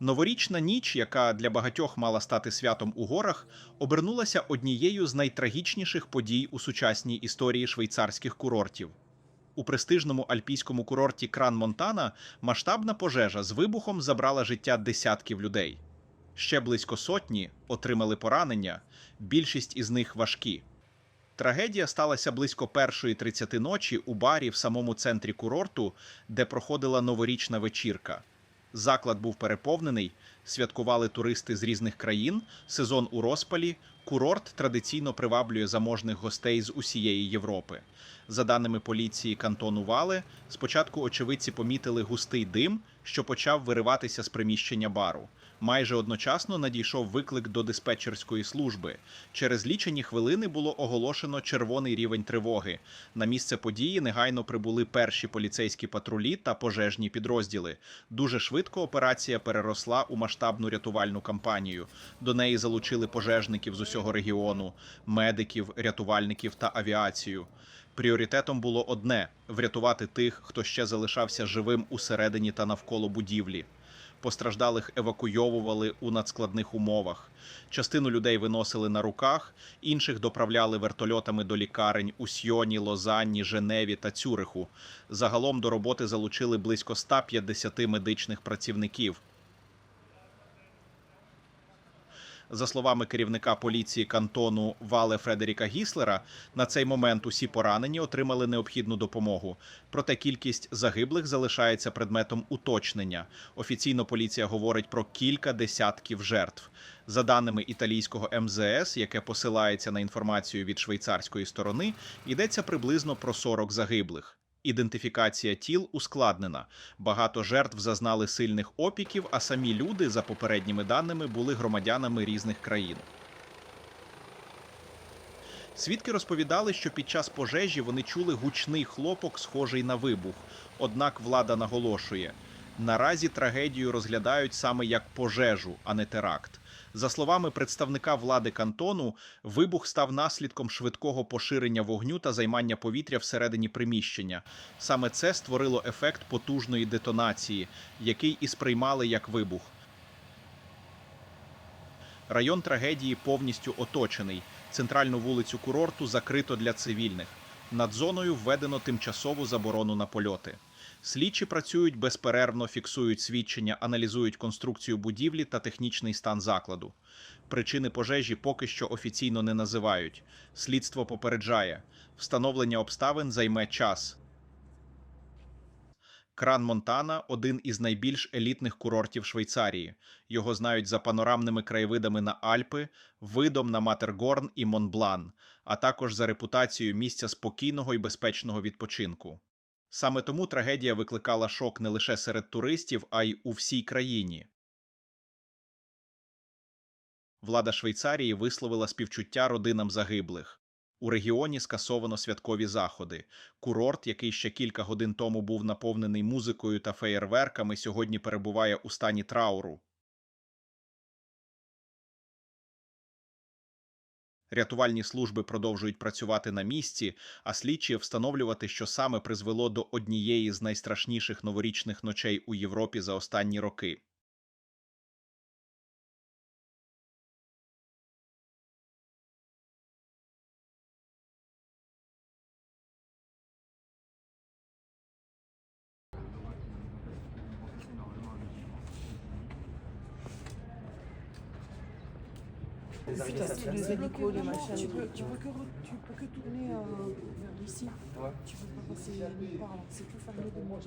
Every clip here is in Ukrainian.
Новорічна ніч, яка для багатьох мала стати святом у горах, обернулася однією з найтрагічніших подій у сучасній історії швейцарських курортів. У престижному альпійському курорті Кран Монтана масштабна пожежа з вибухом забрала життя десятків людей. Ще близько сотні отримали поранення, більшість із них важкі. Трагедія сталася близько першої тридцяти ночі у барі в самому центрі курорту, де проходила новорічна вечірка. Заклад був переповнений, святкували туристи з різних країн, сезон у розпалі. Курорт традиційно приваблює заможних гостей з усієї Європи. За даними поліції кантону Вале, спочатку очевидці помітили густий дим, що почав вириватися з приміщення бару. Майже одночасно надійшов виклик до диспетчерської служби. Через лічені хвилини було оголошено червоний рівень тривоги. На місце події негайно прибули перші поліцейські патрулі та пожежні підрозділи. Дуже швидко операція переросла у масштабну рятувальну кампанію. До неї залучили пожежників з усього регіону, медиків, рятувальників та авіацію. Пріоритетом було одне врятувати тих, хто ще залишався живим усередині та навколо будівлі. Постраждалих евакуйовували у надскладних умовах. Частину людей виносили на руках, інших доправляли вертольотами до лікарень у Сьоні, Лозанні, Женеві та Цюриху. Загалом до роботи залучили близько 150 медичних працівників. За словами керівника поліції кантону Вале Фредеріка Гіслера, на цей момент усі поранені отримали необхідну допомогу. Проте кількість загиблих залишається предметом уточнення. Офіційно поліція говорить про кілька десятків жертв. За даними італійського МЗС, яке посилається на інформацію від швейцарської сторони, йдеться приблизно про 40 загиблих. Ідентифікація тіл ускладнена. Багато жертв зазнали сильних опіків, а самі люди, за попередніми даними, були громадянами різних країн. Свідки розповідали, що під час пожежі вони чули гучний хлопок, схожий на вибух. Однак влада наголошує: наразі трагедію розглядають саме як пожежу, а не теракт. За словами представника влади кантону, вибух став наслідком швидкого поширення вогню та займання повітря всередині приміщення. Саме це створило ефект потужної детонації, який і сприймали як вибух. Район трагедії повністю оточений. Центральну вулицю курорту закрито для цивільних. Над зоною введено тимчасову заборону на польоти. Слідчі працюють безперервно, фіксують свідчення, аналізують конструкцію будівлі та технічний стан закладу. Причини пожежі поки що офіційно не називають. Слідство попереджає, встановлення обставин займе час. Кран Монтана один із найбільш елітних курортів Швейцарії. Його знають за панорамними краєвидами на Альпи, видом на Матергорн і Монблан, а також за репутацією місця спокійного і безпечного відпочинку. Саме тому трагедія викликала шок не лише серед туристів, а й у всій країні. Влада Швейцарії висловила співчуття родинам загиблих. У регіоні скасовано святкові заходи. Курорт, який ще кілька годин тому був наповнений музикою та феєрверками, сьогодні перебуває у стані трауру. Рятувальні служби продовжують працювати на місці, а слідчі встановлювати, що саме призвело до однієї з найстрашніших новорічних ночей у Європі за останні роки. Putain, c'est les hélicos, les machins. Tu peux, tu, peux que, re- tu peux que tourner euh, vers ici. Ouais. Tu peux pas passer nulle part. C'est tout fermé de moi.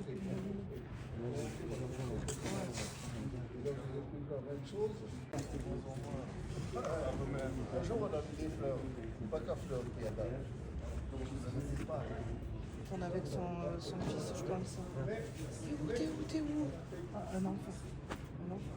Un jour, on a vu des fleurs. Pas qu'à fleurs qu'il y a là. On est avec son, euh, son fils, je pense. T'es où, t'es où, t'es où? Ah, Un enfant. Un enfant.